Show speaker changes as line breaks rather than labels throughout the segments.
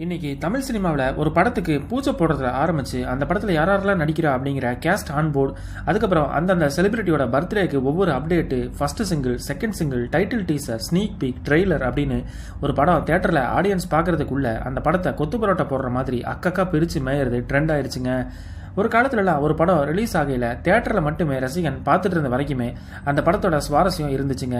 இன்னைக்கு தமிழ் சினிமாவில் ஒரு படத்துக்கு பூஜை போடுறதுல ஆரம்பிச்சு அந்த படத்தில் யார் யாரெல்லாம் நடிக்கிறா அப்படிங்கிற கேஸ்ட் ஆன் போர்டு அதுக்கப்புறம் அந்தந்த செலிபிரிட்டியோட பர்த்டேக்கு ஒவ்வொரு update first single second single title teaser sneak peek trailer அப்படின்னு ஒரு படம் தேட்டரில் ஆடியன்ஸ் பார்க்கறதுக்குள்ள அந்த படத்தை கொத்து பரோட்டா போடுற மாதிரி அக்கக்கா பிரித்து மேயறது ட்ரெண்ட் ஆயிடுச்சுங்க ஒரு காலத்துலலாம் ஒரு படம் ரிலீஸ் ஆகையில் தேட்டரில் மட்டுமே ரசிகன் பார்த்துட்டு இருந்த வரைக்குமே அந்த படத்தோட சுவாரஸ்யம் இருந்துச்சுங்க.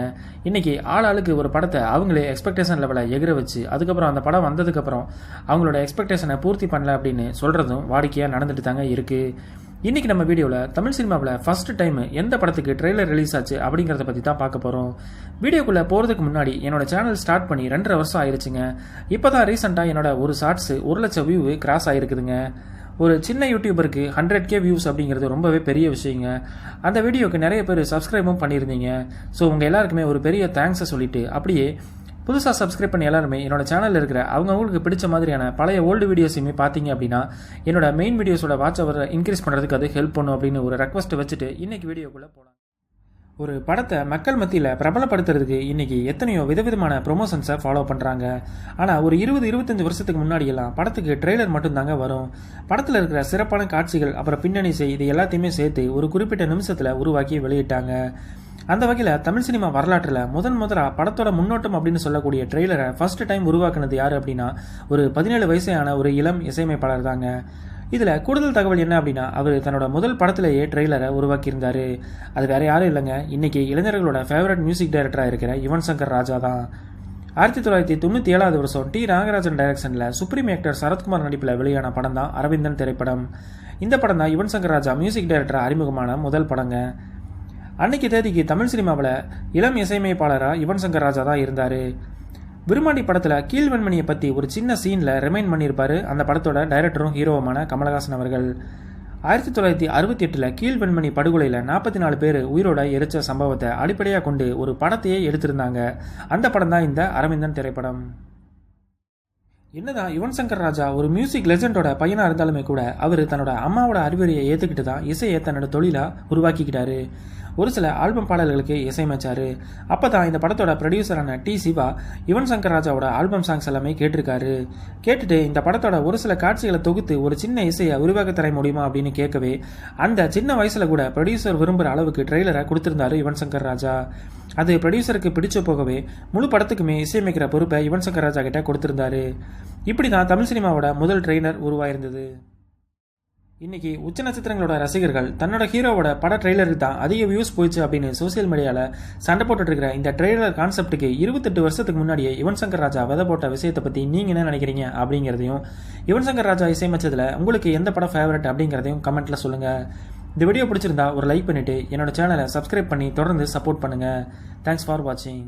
இன்னைக்கு ஆள் ஆளுக்கு ஒரு படத்தை அவங்களே எக்ஸ்பெக்டேஷன் லெவலை எகிர வச்சு அதுக்கப்புறம் அந்த படம் வந்ததுக்கப்புறம் அவங்களோட எக்ஸ்பெக்டேஷனை பூர்த்தி பண்ணல அப்படின்னு சொல்கிறதும் வாடிக்கையாக நடந்துட்டு தாங்க இருக்குது இன்னைக்கு நம்ம வீடியோவில் தமிழ் சினிமாவில் ஃபர்ஸ்ட் டைம் எந்த படத்துக்கு ட்ரெய்லர் ரிலீஸ் ஆச்சு அப்படிங்கிறத பற்றி தான் பார்க்க போகிறோம் வீடியோக்குள்ளே போகிறதுக்கு முன்னாடி என்னோட சேனல் ஸ்டார்ட் பண்ணி ரெண்டரை வருஷம் ஆயிருச்சுங்க. இப்போ தான் ரீசெண்டாக என்னோட ஒரு ஷார்ட்ஸு ஒரு லட்சம் வியூ கிராஸ் ஆகிருக்குதுங்க ஒரு சின்ன யூடியூபருக்கு ஹண்ட்ரட் கே வியூஸ் அப்படிங்கிறது ரொம்பவே பெரிய விஷயங்க. அந்த வீடியோக்கு நிறைய பேர் சப்ஸ்கிரைபும் பண்ணியிருந்தீங்க. ஸோ உங்கள் எல்லாருக்குமே ஒரு பெரிய தேங்க்ஸை சொல்லிட்டு அப்படியே புதுசாக சப்ஸ்கிரைப் பண்ணி எல்லாருமே என்னோட சேனலில் இருக்கிற அவங்கவுங்களுக்கு பிடிச்ச மாதிரியான பழைய ஓல்டு வீடியோஸையுமே பார்த்தீங்க அப்படின்னா என்னோட மெயின் வீடியோஸோட வாட்ச் அவரை இன்க்ரீஸ் பண்ணுறதுக்கு அது ஹெல்ப் பண்ணும் அப்படின்னு ஒரு ரெக்வஸ்ட் வச்சுட்டு இன்னைக்கு வீடியோக்குள்ளே போகலாம் ஒரு படத்தை மக்கள் மத்தியில் பிரபலப்படுத்துறதுக்கு இன்னைக்கு எத்தனையோ விதவிதமான ப்ரொமோஷன்ஸை ஃபாலோ பண்ணுறாங்க ஆனால் ஒரு இருபது இருபத்தஞ்சு வருஷத்துக்கு முன்னாடியெல்லாம் படத்துக்கு ட்ரெய்லர் மட்டும்தாங்க வரும். படத்தில் இருக்கிற சிறப்பான காட்சிகள் அப்புறம் பின்னணி செய் இது எல்லாத்தையுமே சேர்த்து ஒரு குறிப்பிட்ட நிமிஷத்தில் உருவாக்கி வெளியிட்டாங்க. அந்த வகையில் தமிழ் சினிமா வரலாற்றில் முதன் முதலாக படத்தோட முன்னோட்டம் அப்படின்னு சொல்லக்கூடிய ட்ரெய்லரை ஃபர்ஸ்ட் டைம் உருவாக்குனது யார் அப்படின்னா ஒரு பதினேழு வயசான ஒரு இளம் இசையமைப்பாளர் தாங்க. இதில் கூடுதல் தகவல் என்ன அப்படின்னா அவர் தன்னோட முதல் படத்திலேயே ட்ரெய்லரை உருவாக்கியிருந்தாரு. அது வேற யாரும் இல்லைங்க. இன்னைக்கு இளைஞர்களோட ஃபேவரட் மியூசிக் டைரக்டராக இருக்கிற யுவன் சங்கர் ராஜா தான். ஆயிரத்தி தொள்ளாயிரத்தி தொண்ணூற்றி ஏழாவது வருஷம் டி. நாகராஜன் டைரக்ஷனில் சுப்ரீம் ஆக்டர் சரத்குமார் நடிப்பில் வெளியான படம் தான் அரவிந்தன் திரைப்படம். இந்த படம் தான் யுவன் சங்கர் ராஜா மியூசிக் டைரக்டர் அறிமுகமான முதல் படங்க. அன்னைக்கு தேதிக்கு தமிழ் சினிமாவில் இளம் இசையமைப்பாளராக யுவன் சங்கர் ராஜா தான் இருந்தார். விரும்மாண்டி படத்தில் கீழ்வெண்மணியை பற்றி ஒரு சின்ன சீனில் ரிமைண்ட் பண்ணியிருப்பாரு அந்த படத்தோட டைரக்டரும் ஹீரோவுமான கமலஹாசன் அவர்கள். ஆயிரத்தி தொள்ளாயிரத்தி அறுபத்தி எட்டில் கீழ்வெண்மணி படுகொலையில் நாற்பத்தி நாலு பேர் உயிரோட எரிச்ச சம்பவத்தை அடிப்படையாக கொண்டு ஒரு படத்தையே எடுத்திருந்தாங்க. அந்த படம் தான் இந்த அரவிந்தன் திரைப்படம். என்னதான் யுவன் சங்கர் ராஜா ஒரு மியூசிக் லெஜண்டோட பையனாக இருந்தாலுமே கூட அவர் தன்னோட அம்மாவோட அறிவுரையை ஏற்றுக்கிட்டு தான் இசையை தன்னோட தொழிலாக உருவாக்கிக்கிட்டாரு. ஒரு சில ஆல்பம் பாடல்களுக்கு இசையமைச்சாரு. அப்போ தான் இந்த படத்தோட ப்ரொடியூசரான டி சிவா யுவன் சங்கர் ராஜாவோட ஆல்பம் சாங்ஸ் எல்லாமே கேட்டிருக்காரு. கேட்டுட்டு இந்த படத்தோட ஒரு சில காட்சிகளை தொகுத்து ஒரு சின்ன இசையை உருவாக்க தர முடியுமா அப்படின்னு கேட்கவே அந்த சின்ன வயசுல கூட ப்ரொடியூசர் விரும்புகிற அளவுக்கு ட்ரெய்லரை கொடுத்திருந்தாரு யுவன் சங்கர் ராஜா அது ப்ரொடியூசருக்கு பிடிச்ச போகவே முழு படத்துக்குமே இசையமைக்கிற பொறுப்பை யுவன் சங்கர் ராஜா கிட்ட கொடுத்திருந்தாரு. இப்படி தான் தமிழ் சினிமாவோட முதல் ட்ரெய்லர் உருவாயிருந்தது. இன்னைக்கு உச்ச நட்சத்திரங்களோட ரசிகர்கள் தன்னோட ஹீரோவோட பட ட்ரெய்லருக்கு தான் அதிக வியூஸ் போயிடுச்சு அப்படின்னு சோசியல் மீடியாவில் சண்டை போட்டுட்டு இருக்கிற இந்த ட்ரெய்லர் கான்செப்ட்டுக்கு இருபத்தெட்டு வருஷத்துக்கு முன்னாடியே யுவன் சங்கர் ராஜா விதை போட்ட விஷயத்தை பற்றி நீங்கள் என்ன நினைக்கிறீங்க அப்படிங்கிறதையும் யுவன் சங்கர் ராஜா இசையமைச்சதில் உங்களுக்கு எந்த படம் ஃபேவரட் அப்படிங்கிறதையும் கமெண்ட்டில் சொல்லுங்கள் இந்த வீடியோ பிடிச்சிருந்தா ஒரு லைக் பண்ணிவிட்டு என்னோட சேனலை சப்ஸ்கிரைப் பண்ணி தொடர்ந்து சப்போர்ட் பண்ணுங்கள் தேங்க்ஸ் ஃபார் வாட்சிங்